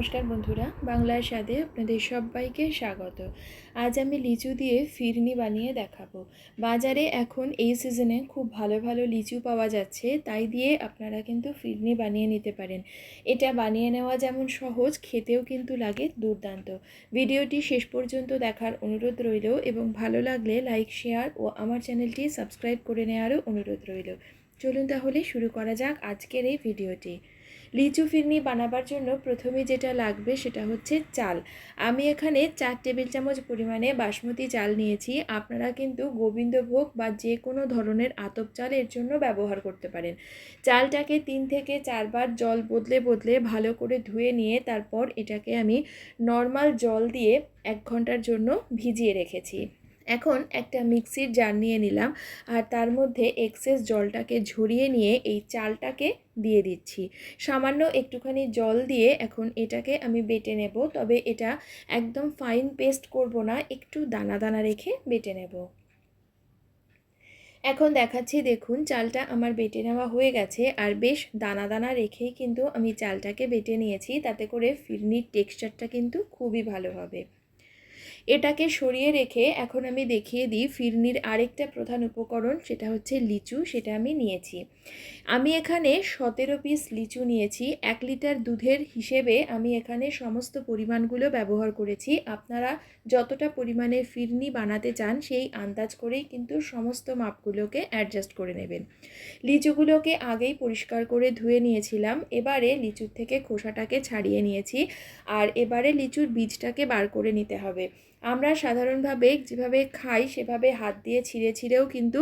নমস্কার বন্ধুরা, বাংলার স্বাদে আপনাদের সবাইকে স্বাগত। আজ আমি লিচু দিয়ে ফিরনি বানিয়ে দেখাবো। বাজারে এখন এই সিজনে খুব ভালো ভালো লিচু পাওয়া যাচ্ছে, তাই দিয়ে আপনারা কিন্তু ফিরনি বানিয়ে নিতে পারেন। এটা বানিয়ে নেওয়া যেমন সহজ, খেতেও কিন্তু লাগে দুর্দান্ত। ভিডিওটি শেষ পর্যন্ত দেখার অনুরোধ রইল এবং ভালো লাগলে লাইক, শেয়ার ও আমার চ্যানেলটি সাবস্ক্রাইব করে নেওয়ারও অনুরোধ রইল। চলুন তাহলে শুরু করা যাক আজকের এই ভিডিওটি। লিচু ফিরনি বানাবার জন্য প্রথমে যেটা লাগবে সেটা হচ্ছে চাল। আমি এখানে চার টেবিল চামচ পরিমাণে বাসমতি চাল নিয়েছি। আপনারা কিন্তু গোবিন্দভোগ বা যে কোনো ধরনের আতপ চাল এর জন্য ব্যবহার করতে পারেন। চালটাকে তিন থেকে চারবার জল বদলে বদলে ভালো করে ধুয়ে নিয়ে তারপর এটাকে আমি নর্মাল জল দিয়ে এক ঘণ্টার জন্য ভিজিয়ে রেখেছি। এখন একটা মিক্সির জার নিয়ে নিলাম আর তার মধ্যে এক্সেস জলটাকে ঝরিয়ে নিয়ে এই চালটাকে দিয়ে দিচ্ছি। সামান্য একটুখানি জল দিয়ে এখন এটাকে আমি বেটে নেব, তবে এটা একদম ফাইন পেস্ট করব না, একটু দানা দানা রেখে বেটে নেব। এখন দেখাচ্ছি, দেখুন, চালটা আমার বেটে নেওয়া হয়ে গেছে আর বেশ দানা দানা রেখেই কিন্তু আমি চালটাকে বেটে নিয়েছি, তাতে করে ফিরনির টেক্সচারটা কিন্তু খুবই ভালো হবে। এটাকে সরিয়ে রেখে এখন আমি দেখিয়ে দিই ফিরনির আরেকটা প্রধান উপকরণ, সেটা হচ্ছে লিচু, সেটা আমি নিয়েছি। আমি এখানে সতেরো পিস লিচু নিয়েছি, এক লিটার দুধের হিসেবে আমি এখানে সমস্ত পরিমাণগুলো ব্যবহার করেছি। আপনারা যতটা পরিমাণে ফিরনি বানাতে চান, সেই আন্দাজ করেই কিন্তু সমস্ত মাপগুলোকে অ্যাডজাস্ট করে নেবেন। লিচুগুলোকে আগেই পরিষ্কার করে ধুয়ে নিয়েছিলাম, এবারে লিচুর থেকে খোসাটাকে ছাড়িয়ে নিয়েছি, আর এবারে লিচুর বীজটাকে বার করে নিতে হবে। আমরা সাধারণভাবে যেভাবে খাই, সেভাবে হাত দিয়ে ছিঁড়ে ছিঁড়েও কিন্তু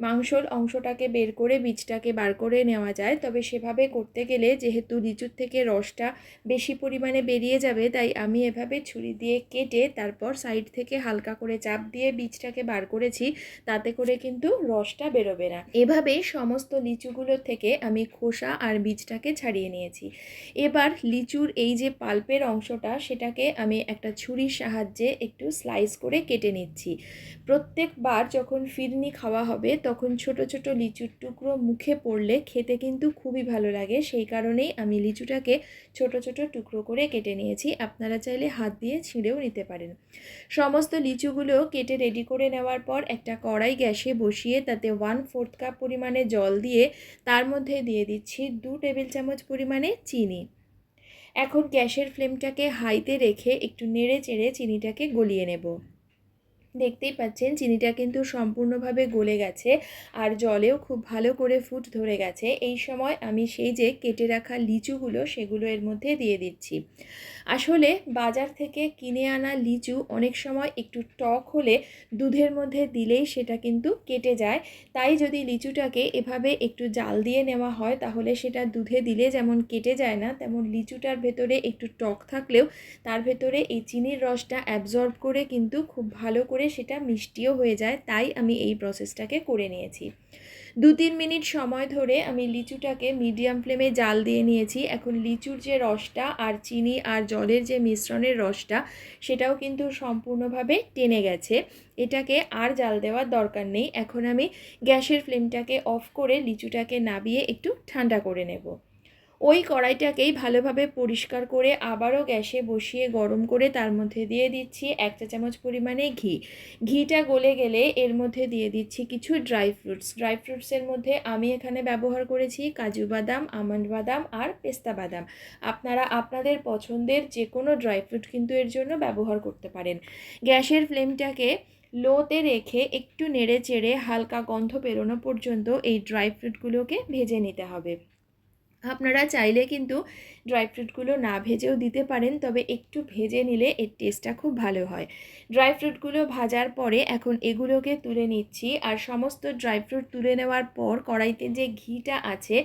মাংসর অংশটাকে বের করে, বীজটাকে বার করে নেওয়া যায়। তবে সেভাবে করতে গেলে যেহেতু লিচুর থেকে রসটা বেশি পরিমাণে বেরিয়ে যাবে, তাই আমি এভাবে ছুরি দিয়ে কেটে তারপর সাইড থেকে হালকা করে চাপ দিয়ে বীজটাকে বার করেছি, তাতে করে কিন্তু রসটা বেরোবে না। এভাবে সমস্ত লিচুগুলোর থেকে আমি খোসা আর বীজটাকে ছাড়িয়ে নিয়েছি। এবার লিচুর এই যে পাল্পের অংশটা, সেটাকে আমি একটা ছুরির সাহায্যে একটু একটু স্লাইস করে কেটে নিচ্ছি। প্রত্যেকবার যখন ফিরনি খাওয়া হবে, তখন ছোট ছোট লিচুর টুকরো মুখে পড়লে খেতে কিন্তু খুবই ভালো লাগে। সেই কারণেই আমি লিচুটাকে ছোট ছোট টুকরো করে কেটে নিয়েছি। আপনারা চাইলে হাত দিয়ে ছিঁড়েও নিতে পারেন। সমস্ত লিচুগুলো কেটে রেডি করে নেওয়ার পর একটা কড়াই গ্যাসে বসিয়ে তাতে ওয়ান ফোর্থ কাপ পরিমাণে জল দিয়ে তার মধ্যে দিয়ে দিচ্ছি দু টেবিল চামচ পরিমাণে চিনি। এখন গ্যাসের ফ্লেমটাকে হাইতে রেখে একটু নেড়ে চেড়ে চিনিটাকে গলিয়ে নেব। দেখতেই পাচ্ছেন চিনিটা কিন্তু সম্পূর্ণভাবে গলে গেছে আর জলেও খুব ভালো করে ফুট ধরে গেছে। এই সময় আমি সেই যে কেটে রাখা লিচুগুলো সেগুলো এর মধ্যে দিয়ে দিচ্ছি। আসলে বাজার থেকে কিনে আনা লিচু অনেক সময় একটু টক হলে দুধের মধ্যে দিলেই সেটা কিন্তু কেটে যায়। তাই যদি লিচুটাকে এভাবে একটু জাল দিয়ে নেওয়া হয় তাহলে সেটা দুধে দিলে যেমন কেটে যায় না, তেমন লিচুটার ভেতরে একটু টক থাকলেও তার ভেতরে এই চিনির রসটা অ্যাবজর্ব করে কিন্তু খুব ভালো করে সেটা মিষ্টিও হয়ে যায়, তাই আমি এই প্রসেসটাকে করে নিয়েছি। দু তিন মিনিট সময় ধরে আমি লিচুটাকে মিডিয়াম ফ্লেমে জাল দিয়ে নিয়েছি। এখন লিচুর যে রসটা আর চিনি আর জলের যে মিশ্রণের রসটা, সেটাও কিন্তু সম্পূর্ণভাবে টেনে গেছে। এটাকে আর জাল দেওয়ার দরকার নেই। এখন আমি গ্যাসের ফ্লেমটাকে অফ করে লিচুটাকে নাবিয়ে একটু ঠান্ডা করে নেব। ওই কড়াইটাকেই ভালোভাবে পরিষ্কার করে আবারও গ্যাসে বসিয়ে গরম করে তার মধ্যে দিয়ে দিচ্ছি এক চা চামচ পরিমাণে ঘি। ঘিটা গলে গেলে এর মধ্যে দিয়ে দিচ্ছি কিছু ড্রাই ফ্রুটস। ড্রাই ফ্রুটসের মধ্যে আমি এখানে ব্যবহার করেছি কাজু বাদাম, আমন্ড বাদাম আর পেস্তা বাদাম। আপনারা আপনাদের পছন্দের যে কোনো ড্রাই ফ্রুট কিন্তু এর জন্য ব্যবহার করতে পারেন। গ্যাসের ফ্লেমটাকে লোতে রেখে একটু নেড়ে চেড়ে হালকা গন্ধ বেরোনো পর্যন্ত এই ড্রাই ফ্রুটগুলোকে ভেজে নিতে হবে। আপনারা চাইলে কিন্তু ড্রাই ফ্রুটগুলো না ভেজেও দিতে পারেন, তবে একটু ভেজে নিলে এর টেস্টটা খুব ভালো হয়। ড্রাই ফ্রুটগুলো ভাজার পরে এখন এগুলোকে তুলে নিচ্ছি, আর সমস্ত ড্রাই ফ্রুট তুলে নেওয়ার পর কড়াইতে যে ঘিটা আছে,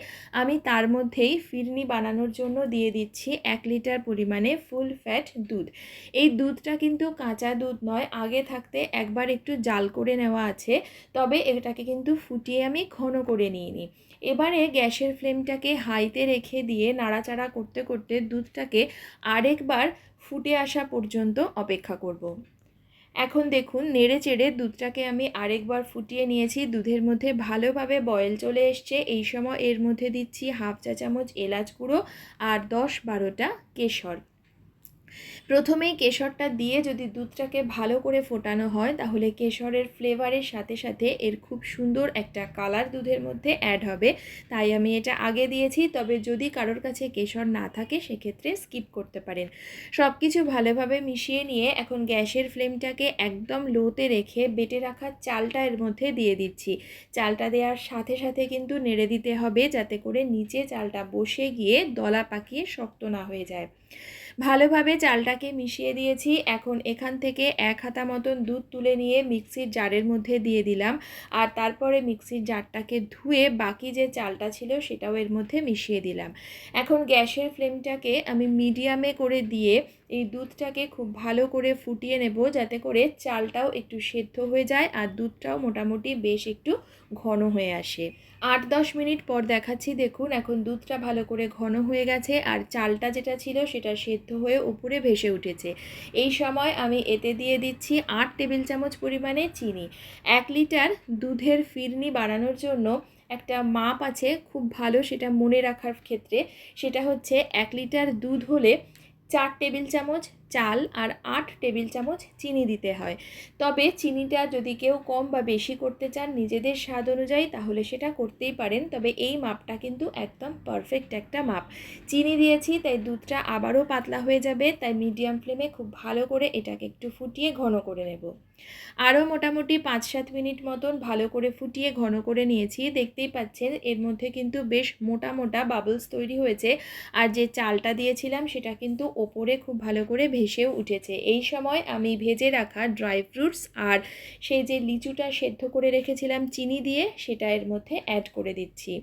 আমি তার মধ্যেই ফিরনি বানানোর জন্য দিয়ে দিচ্ছি এক লিটার পরিমাণে ফুল ফ্যাট দুধ। এই দুধটা কিন্তু কাঁচা দুধ নয়, আগে থাকতে একবার একটু জাল করে নেওয়া আছে, তবে এটাকে কিন্তু ফুটিয়ে আমি ঘন করে নিয়ে নিই এবারে গ্যাসের ফ্লেমটাকে হাইতে রেখে দিয়ে নাড়াচাড়া করতে করতে দুধটাকে আরেকবার ফুটে আসা পর্যন্ত অপেক্ষা করব। এখন দেখুন, নেড়ে চেড়ে দুধটাকে আমি আরেকবার ফুটিয়ে নিয়েছি। দুধের মধ্যে ভালোভাবে বয়েল চলে এসছে। এই সময় এর মধ্যে দিচ্ছি হাফ চা চামচ এলাচ গুঁড়ো আর দশ বারোটা কেশর। প্রথমেই কেশরটা দিয়ে যদি দুধটাকে ভালো করে ফোটানো হয়, তাহলে কেশরের ফ্লেভারের সাথে সাথে এর খুব সুন্দর একটা কালার দুধের মধ্যে অ্যাড হবে। তাই আমি এটা আগে দিয়েছি, তবে যদি কারোর কাছে কেশর না থাকে, সেক্ষেত্রে স্কিপ করতে পারেন। সব কিছু ভালোভাবে মিশিয়ে নিয়ে এখন গ্যাসের ফ্লেমটাকে একদম লোতে রেখে বেটে রাখা চালটা এর মধ্যে দিয়ে দিচ্ছি। চালটা দেওয়ার সাথে সাথে কিন্তু নেড়ে দিতে হবে, যাতে করে নিচে চালটা বসে গিয়ে দলা পাকিয়ে শক্ত না হয়ে যায়। ভালোভাবে চালটাকে মিশিয়ে দিয়েছি। এখন এখান থেকে এক হাতা মতন দুধ তুলে নিয়ে মিক্সির জারের মধ্যে দিয়ে দিলাম। আর তারপরে মিক্সির জারটাকে ধুয়ে বাকি যে চালটা ছিল সেটাও এর মধ্যে মিশিয়ে দিলাম। এখন গ্যাসের ফ্লেমটাকে আমি মিডিয়ামে করে দিয়ে এই দুধটাকে খুব ভালো করে ফুটিয়ে নেব যাতে করে চালটাও একটু সেদ্ধ হয়ে যায় আর দুধটাও মোটামুটি বেশ একটু ঘন হয়ে আসে। আট দশ মিনিট পর দেখাচ্ছি, দেখুন এখন দুধটা ভালো করে ঘন হয়ে গেছে আর চালটা যেটা ছিল সেটা সেদ্ধ হয়ে উপরে ভেসে উঠেছে। এই সময় আমি এতে দিয়ে দিচ্ছি আট টেবিল চামচ পরিমাণে চিনি। এক লিটার দুধের ফিরনি বাড়ানোর জন্য একটা মাপ আছে খুব ভালো সেটা মনে রাখার ক্ষেত্রে। সেটা হচ্ছে এক লিটার দুধ হলে চার টেবিল চামচ চাল আর আট টেবিল চামচ চিনি দিতে হয়। তবে চিনিটা যদি কেউ কম বা বেশি করতে চান নিজেদের স্বাদ অনুযায়ী তাহলে সেটা করতেই পারেন, তবে এই মাপটা কিন্তু একদম পারফেক্ট একটা মাপ। চিনি দিয়েছি, তাই দুধটা আবারও পাতলা হয়ে যাবে, তাই মিডিয়াম ফ্লেমে খুব ভালো করে এটাকে একটু ফুটিয়ে ঘন করে নেব। আরও মোটামুটি পাঁচ সাত মিনিট মতন ভালো করে ফুটিয়ে ঘন করে নিয়েছি। দেখতেই পাচ্ছেন, এর মধ্যে কিন্তু বেশ মোটা মোটা বাবলস তৈরি হয়েছে। আর যে চালটা দিয়েছিলাম সেটা কিন্তু ওপরে খুব ভালো করে ভেসেও উঠেছে। এই সময় আমি ভেজে রাখা ড্রাই ফ্রুটস আর সেই যে লিচুটা সেদ্ধ করে রেখেছিলাম, চিনি দিয়ে সেটা এর মধ্যে অ্যাড করে দিচ্ছি।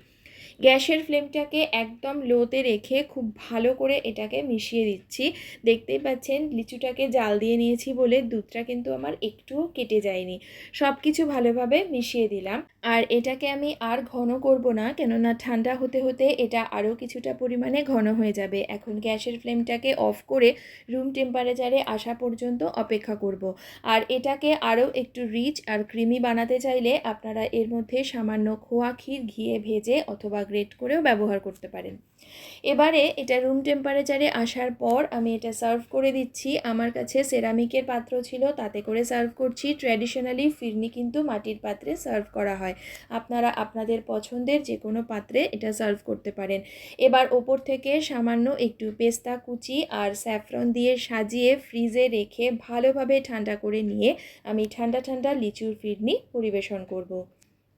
গ্যাসের ফ্লেমটাকে একদম লোতে রেখে খুব ভালো করে এটাকে মিশিয়ে দিচ্ছি। দেখতেই পাচ্ছেন, লিচুটাকে জাল দিয়ে নিয়েছি বলে দুধটা কিন্তু আমার একটুও কেটে যায়নি। সব কিছু ভালোভাবে মিশিয়ে দিলাম। আর এটাকে আমি আর ঘন করব না, কেননা ঠান্ডা হতে হতে এটা আরও কিছুটা পরিমাণে ঘন হয়ে যাবে। এখন গ্যাসের ফ্লেমটাকে অফ করে রুম টেম্পারেচারে আসা পর্যন্ত অপেক্ষা করব। আর এটাকে আরও একটু রিচ আর ক্রিমি বানাতে চাইলে আপনারা এর মধ্যে সামান্য খোয়া ক্ষীর ঘিয়ে ভেজে অথবা গ্রেট করেও ব্যবহার করতে পারেন। এবারে এটা রুম টেম্পারেচারে আসার পর আমি এটা সার্ভ করে দিচ্ছি। আমার কাছে সেরামিকের পাত্র ছিল, তাতে করে সার্ভ করছি। ট্র্যাডিশনালি ফিরনি কিন্তু মাটির পাত্রে সার্ভ করা হয়। আপনারা আপনাদের পছন্দের যে কোনো পাত্রে এটা সার্ভ করতে পারেন। এবার ওপর থেকে সামান্য একটু পেস্তা কুচি আর স্যাফরন দিয়ে সাজিয়ে ফ্রিজে রেখে ভালোভাবে ঠান্ডা করে নিয়ে আমি ঠান্ডা ঠান্ডা লিচুর ফিরনি পরিবেশন করব।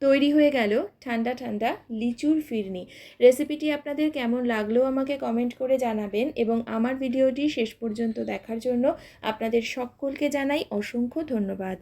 তৈরি হয়ে গেল ঠান্ডা ঠান্ডা লিচুর ফিরনি। রেসিপিটি আপনাদের কেমন লাগল আমাকে কমেন্ট করে জানাবেন এবং আমার ভিডিওটি শেষ পর্যন্ত দেখার জন্য আপনাদের সকলকে জানাই অসংখ্য ধন্যবাদ।